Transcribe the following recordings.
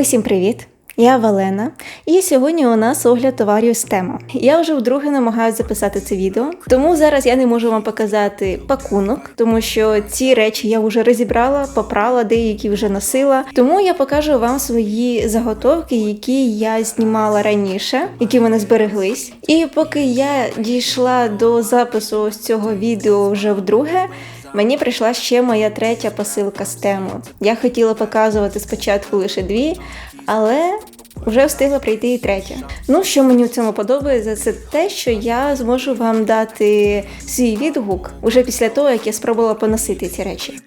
Усім привіт! Я Валена, і сьогодні у нас огляд товарів з тему. Я вже вдруге намагаюся записати це відео, тому зараз я не можу вам показати пакунок, тому що ці речі я вже розібрала, попрала, деякі вже носила. Тому я покажу вам свої заготовки, які я знімала раніше, які в мене збереглись. І поки я дійшла до запису ось цього відео вже вдруге. Мені прийшла ще моя третя посилка з тему. Я хотіла показувати спочатку лише дві, але вже встигла прийти і третя. Ну, що мені в цьому подобається, це те, що я зможу вам дати свій відгук уже після того, як я спробувала поносити ці речі.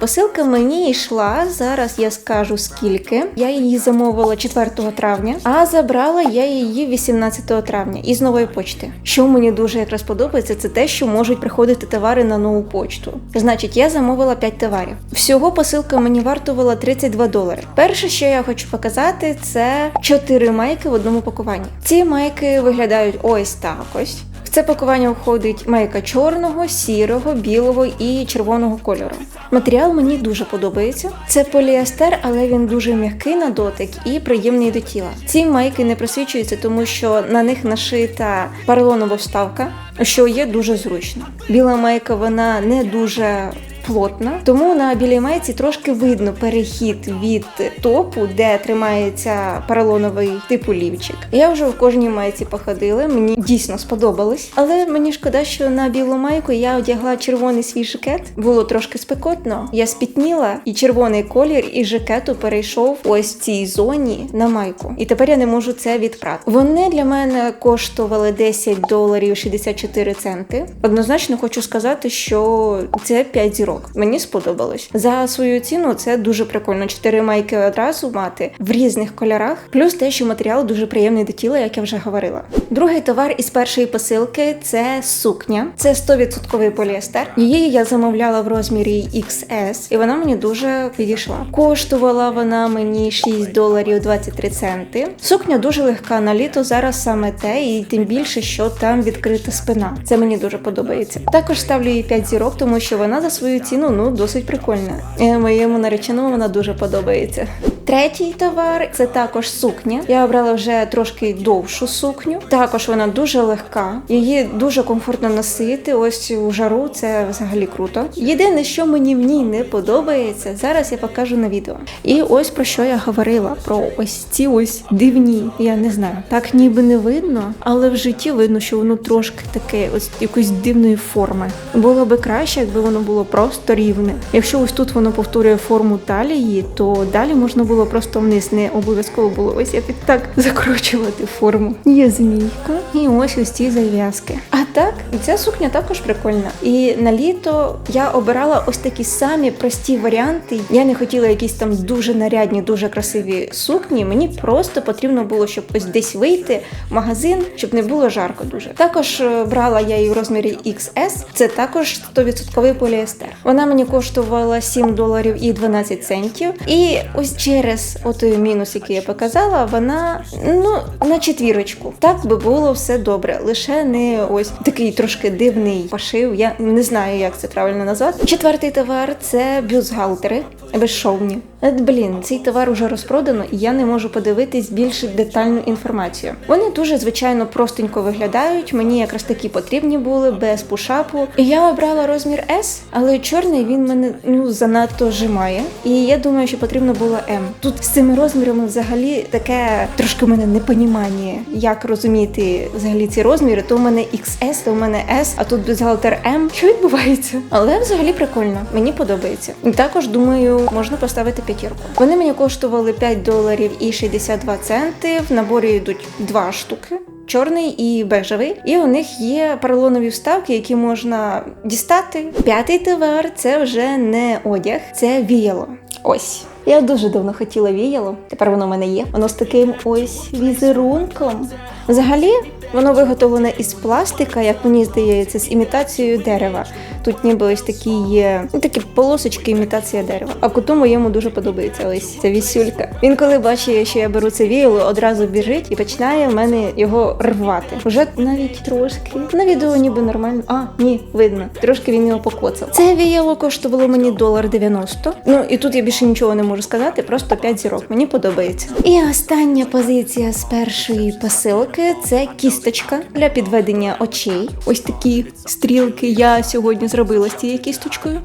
Посилка мені йшла. Зараз я скажу скільки. Я її замовила 4 травня, а забрала я її 18 травня із нової почти. Що мені дуже якраз подобається, це те, що можуть приходити товари на нову почту. Значить, я замовила 5 товарів. Всього посилка мені вартувала 32 долари. Перше, що я хочу показати, це 4 майки в одному пакуванні. Ці майки виглядають ось так ось. В це пакування входить майка чорного, сірого, білого і червоного кольору. Матеріал мені дуже подобається. Це поліестер, але він дуже м'який на дотик і приємний до тіла. Ці майки не просвічуються, тому що на них нашита поролонова вставка, що є дуже зручно. Біла майка вона не дуже плотна, тому на білій майці трошки видно перехід від топу, де тримається поролоновий типу лівчик. Я вже в кожній майці походила, мені дійсно сподобалось. Але мені шкода, що на білу майку я одягла червоний свій жакет. Було трошки спекотно. Я спітніла, і червоний колір із жакету перейшов ось в цій зоні на майку. І тепер я не можу це відпрати. Вони для мене коштували 10 доларів 64 центи. Однозначно хочу сказати, що це 5 зірок. Мені сподобалось. За свою ціну це дуже прикольно. Чотири майки одразу мати в різних кольорах. Плюс те, що матеріал дуже приємний до тіла, як я вже говорила. Другий товар із першої посилки це сукня. Це 100% поліестер. Її я замовляла в розмірі XS, і вона мені дуже підійшла. Коштувала вона мені 6 доларів 23 центи. Сукня дуже легка на літо. Зараз саме те, і тим більше, що там відкрита спина. Це мені дуже подобається. Також ставлю їй 5 зірок, тому що вона за свою ціну ну досить прикольна. Моєму нареченому вона дуже подобається. Третій товар це також сукня. Я обрала вже трошки довшу сукню. Також вона дуже легка, її дуже комфортно носити. Ось у жару це взагалі круто. Єдине, що мені в ній не подобається, зараз я покажу на відео. І ось про що я говорила: про ось ці ось дивні. Я не знаю, так ніби не видно, але в житті видно, що воно трошки таке, ось якоїсь дивної форми. Було би краще, якби воно було просто рівне. Якщо ось тут воно повторює форму талії, то далі можна було просто вниз, не обов'язково було ось як так закручувати форму. Є змійка, і ось ось ці зав'язки. А так, ця сукня також прикольна. І на літо я обирала ось такі самі прості варіанти. Я не хотіла якісь там дуже нарядні, дуже красиві сукні. Мені просто потрібно було, щоб ось десь вийти в магазин, щоб не було жарко дуже. Також е, брала я її в розмірі XS. Це також 100% поліестер. Вона мені коштувала 7 доларів і 12 центів. І ось через отой мінус, який я показала, вона ну на четвірочку. Так би було все добре. Лише не ось такий трошки дивний пошив. Я не знаю, як це правильно назвати. Четвертий товар це бюстгальтери безшовні. От, блін, цей товар уже розпродано, і я не можу подивитись більш детальну інформацію. Вони дуже звичайно простенько виглядають. Мені якраз такі потрібні були без пушапу. І я обрала розмір S, але чорний він мене ну занадто жимає. І я думаю, що потрібно було M. Тут з цими розмірами взагалі таке трошки в мене непонімання, як розуміти взагалі ці розміри. То в мене XS, то в мене S, а тут бюстгальтер M. Що відбувається? Але взагалі прикольно, мені подобається. І також думаю, можна поставити п'ятірку. Вони мені коштували 5 доларів і 62 центи. В наборі йдуть два штуки. Чорний і бежевий, і у них є поролонові вставки, які можна дістати. П'ятий товар це вже не одяг, це віяло. Ось. Я дуже давно хотіла віяло. Тепер воно в мене є. Воно з таким ось візерунком. Взагалі, Воно виготовлене із пластика, як мені здається, з імітацією дерева. Тут ніби ось такі є ну, такі полосочки, імітація дерева. А коту моєму дуже подобається ось ця вісюлька. Він коли бачить, що я беру це віяло, одразу біжить і починає в мене його рвати. Уже навіть трошки. На відео ніби нормально. А, ні, видно. Трошки він його покоцав. Це віяло коштувало мені долар 90. Ну і тут я більше нічого не можу сказати, просто 5 зірок. Мені подобається. І остання позиція з першої посилки це кісточка для підведення очей. Ось такі стрілки я сьогодні зробила з цією кісточкою.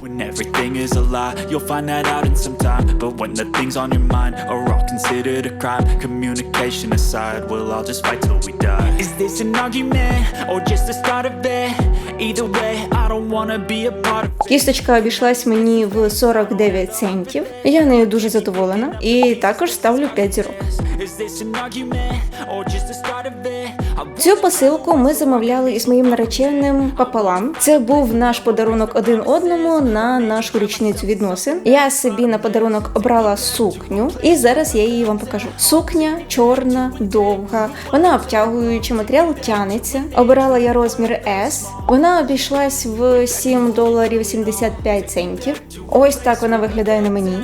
Кісточка обійшлась мені в 49 центів. Я нею дуже задоволена. І також ставлю 5 зірок. Цю посилку ми замовляли із моїм нареченим пополам. Це був наш подарунок один одному на нашу річницю відносин. Я собі на подарунок обрала сукню, і зараз я її вам покажу. Сукня чорна, довга, вона обтягуюча, матеріал тянеться. Обирала я розмір S. Вона обійшлась в 7 доларів 75 центів. Ось так вона виглядає на мені.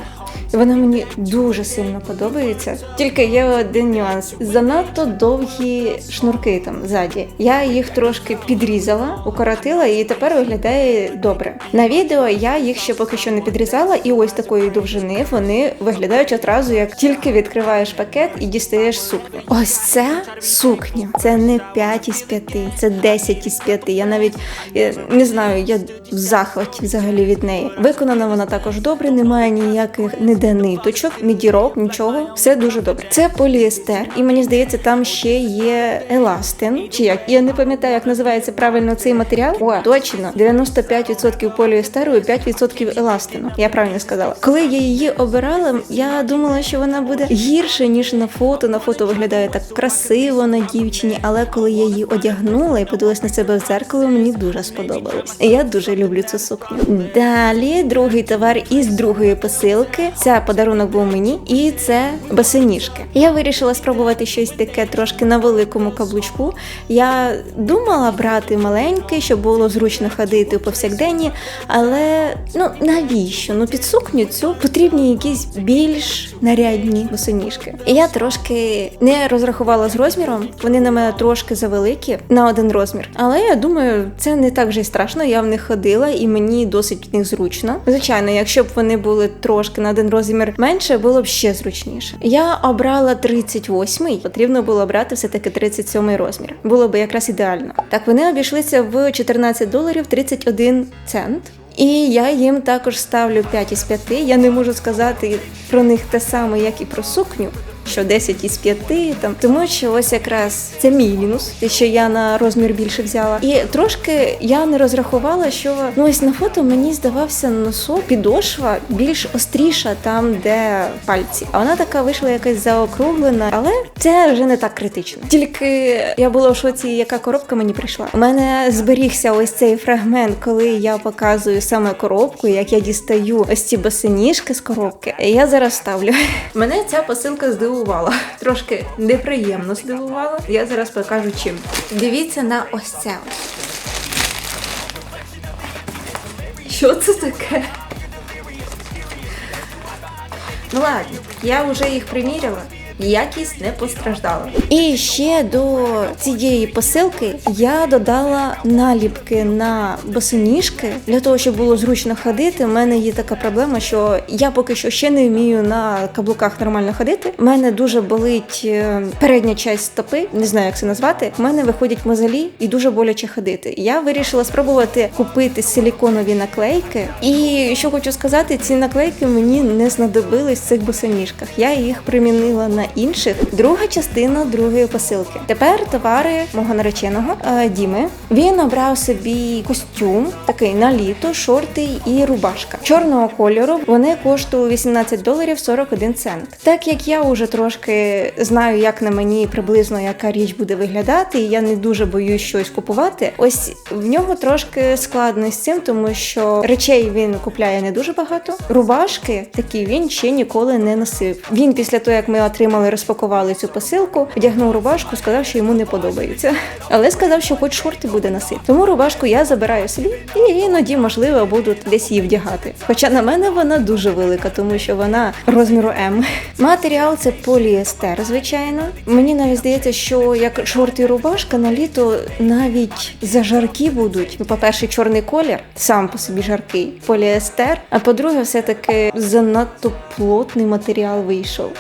Вона мені дуже сильно подобається. Тільки є один нюанс: занадто довгі шнурки там ззаді. Я їх трошки підрізала, укоротила, і тепер виглядає добре. На відео я їх ще поки що не підрізала, і ось такої довжини вони виглядають одразу, як тільки відкриваєш пакет і дістаєш сукню. Ось це сукня. Це не 5 із 5, це 10 із 5. Я навіть я не знаю, я в захваті взагалі від неї. Виконана вона також добре, немає ніяких ніде ниточок, ні дірок, нічого. Все дуже добре. Це поліестер, і мені здається, там ще є еластин. Чи як я не пам'ятаю, як називається правильно цей матеріал. О, точно 95% поліестеру і 5% еластину. Я правильно сказала. Коли я її обирала, я думала, що вона буде гірше ніж на фото. На фото виглядає так красиво на дівчині, але коли я її одягнула і подивилась на себе в зеркало, мені дуже сподобалось. Я дуже люблю цю сукню. Далі другий товар із другої посилки. Це подарунок був мені, і це босоніжки. Я вирішила спробувати щось таке трошки на великому каблучку. Я думала брати маленький, щоб було зручно ходити у повсякденні, але ну навіщо? Ну під сукню цю потрібні якісь більш нарядні босоніжки. І я трошки не розрахувала з розміром. Вони на мене трошки завеликі на один розмір. Але я думаю, це не так вже й страшно. Я в них ходила і мені досить в них зручно. Звичайно, якщо б вони були трошки на один розмір менше, було б ще зручніше. Я обрала 38-й, потрібно було брати все-таки 37-й розмір. Було б якраз ідеально. Так вони обійшлися в 14 доларів 31 цент. І я їм також ставлю 5 із 5. Я не можу сказати про них те саме, як і про сукню. Що 10 із 5, там тому що ось якраз це мій мінус, що я на розмір більше взяла. І трошки я не розрахувала, що ну ось на фото мені здавався носок, підошва більш остріша там, де пальці. А вона така вийшла якась заокруглена, але це вже не так критично. Тільки я була в шоці, яка коробка мені прийшла. У мене зберігся ось цей фрагмент, коли я показую саме коробку, як я дістаю ось ці босоніжки з коробки. Я зараз ставлю. Мене ця посилка здивувала. Трошки неприємно здивувала. Я зараз покажу чим. Дивіться на ось це. Що це таке? Ну ладно, я вже їх приміряла. Якість не постраждала. І ще до цієї посилки я додала наліпки на босоніжки для того, щоб було зручно ходити. У мене є така проблема, що я поки що ще не вмію на каблуках нормально ходити. У мене дуже болить е, передня часть стопи, не знаю, як це назвати. У мене виходять мозолі і дуже боляче ходити. Я вирішила спробувати купити силіконові наклейки. І що хочу сказати, ці наклейки мені не знадобились в цих босоніжках. Я їх примінила на інших. Друга частина другої посилки. Тепер товари мого нареченого е, Діми. Він обрав собі костюм, такий на літо, шорти і рубашка чорного кольору. Вони коштують 18 доларів 41 цент. Так як я вже трошки знаю, як на мені приблизно яка річ буде виглядати, і я не дуже боюсь щось купувати. Ось в нього трошки складно з цим, тому що речей він купляє не дуже багато. Рубашки такі він ще ніколи не носив. Він після того, як ми отримали малий розпакували цю посилку, вдягнув рубашку, сказав, що йому не подобається. Але сказав, що хоч шорти буде носити. Тому рубашку я забираю собі і іноді, можливо, буду десь її вдягати. Хоча на мене вона дуже велика, тому що вона розміру М. Матеріал це поліестер, звичайно. Мені навіть здається, що як шорти і рубашка на літо навіть зажаркі будуть. Ну, по-перше, чорний колір сам по собі жаркий, поліестер. А по-друге, все-таки занадто плотний матеріал вийшов.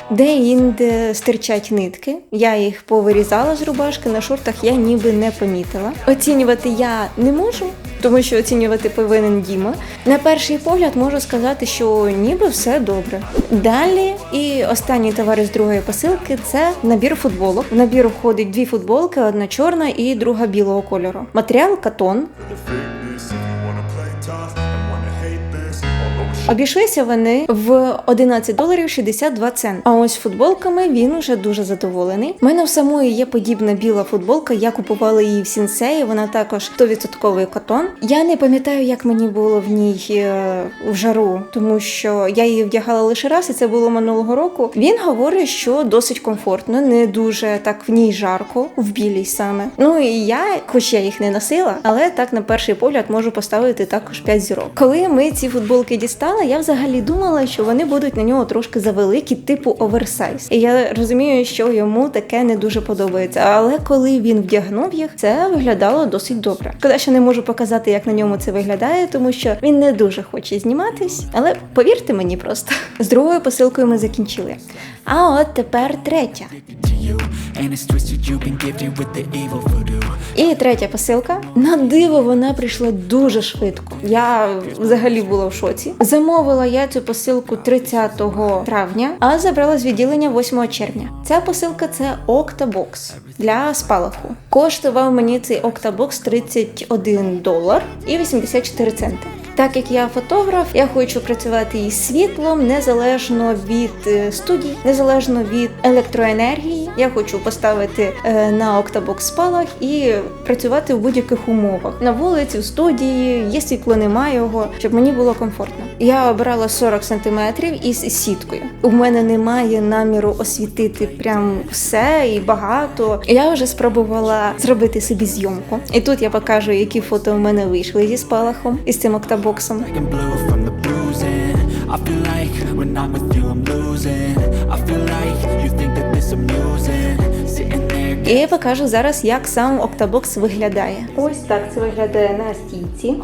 Де-інде стирчать нитки. Я їх повирізала з рубашки, на шортах я ніби не помітила. Оцінювати я не можу. Тому що оцінювати повинен Діма. На перший погляд можу сказати, що ніби все добре. Далі і останній товар із другої посилки це набір футболок. В набір входить дві футболки, одна чорна і друга білого кольору. Матеріал катон. Обійшлися вони в 11 доларів 62 цент. А ось футболками він уже дуже задоволений. У мене в самої є подібна біла футболка. Я купувала її в сінсеї. Вона також 100% катон. Я не пам'ятаю, як мені було в ній е, в жару, тому що я її вдягала лише раз, і це було минулого року. Він говорить, що досить комфортно, не дуже так в ній жарко, в білій саме. Ну і я, хоч я їх не носила, але так на перший погляд можу поставити також 5 зірок. Коли ми ці футболки дістали, я взагалі думала, що вони будуть на нього трошки завеликі, типу оверсайз. І я розумію, що йому таке не дуже подобається. Але коли він вдягнув їх, це виглядало досить добре. Шкода, що не можу показати, як на ньому це виглядає, тому що він не дуже хоче зніматись. Але повірте мені просто. З другою посилкою ми закінчили. А от тепер третя. І третя посилка. На диво вона прийшла дуже швидко. Я взагалі була в шоці. Замовила я цю посилку 30 травня, а забрала з відділення 8 червня. Ця посилка це Octabox для спалаху. Коштував мені цей Octabox 31 долар і 84 центи. Так як я фотограф, я хочу працювати із світлом незалежно від е, студій, незалежно від електроенергії. Я хочу поставити е, на Octabox спалах і працювати в будь-яких умовах на вулиці, в студії, є світло, немає його, щоб мені було комфортно. Я обрала 40 см із сіткою. У мене немає наміру освітити прям все і багато. Я вже спробувала зробити собі зйомку. І тут я покажу, які фото в мене вийшли зі спалахом із цим октобоксом. Black and blue from the bruising. I feel like when I'm with you, I'm losing. I feel like you think that this amusing. Sitting there. І я покажу зараз, як сам октобокс виглядає. Ось так це виглядає на стійці.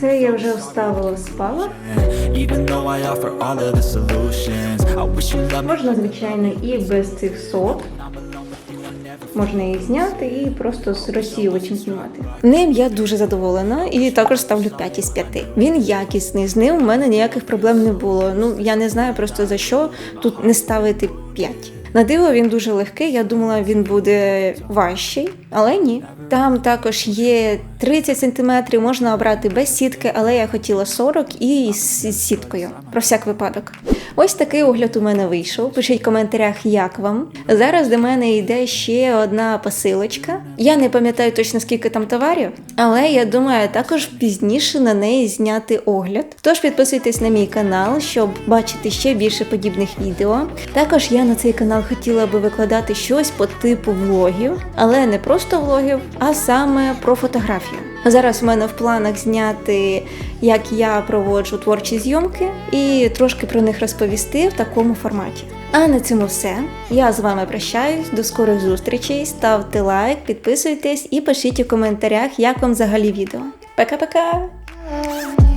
Це я вже вставила в спалах. Можна, звичайно, і без цих сот. Можна їх зняти і просто з розсіювачем знімати. Ним я дуже задоволена і також ставлю 5 із 5. Він якісний, з ним у мене ніяких проблем не було. Ну я не знаю просто за що тут не ставити 5. На диво він дуже легкий. Я думала, він буде важчий, але ні. Там також є 30 см, можна обрати без сітки, але я хотіла 40 і з сіткою. Про всяк випадок. Ось такий огляд у мене вийшов. Пишіть в коментарях, як вам. Зараз до мене йде ще одна посилочка. Я не пам'ятаю точно скільки там товарів, але я думаю, також пізніше на неї зняти огляд. Тож підписуйтесь на мій канал, щоб бачити ще більше подібних відео. Також я на цей канал хотіла би викладати щось по типу влогів, але не просто влогів, а саме про фотографію. Зараз в мене в планах зняти, як я проводжу творчі зйомки, і трошки про них розповісти в такому форматі. А на цьому все. Я з вами прощаюсь. До скорих зустрічей. Ставте лайк, підписуйтесь і пишіть у коментарях, як вам взагалі відео. Пока-пока!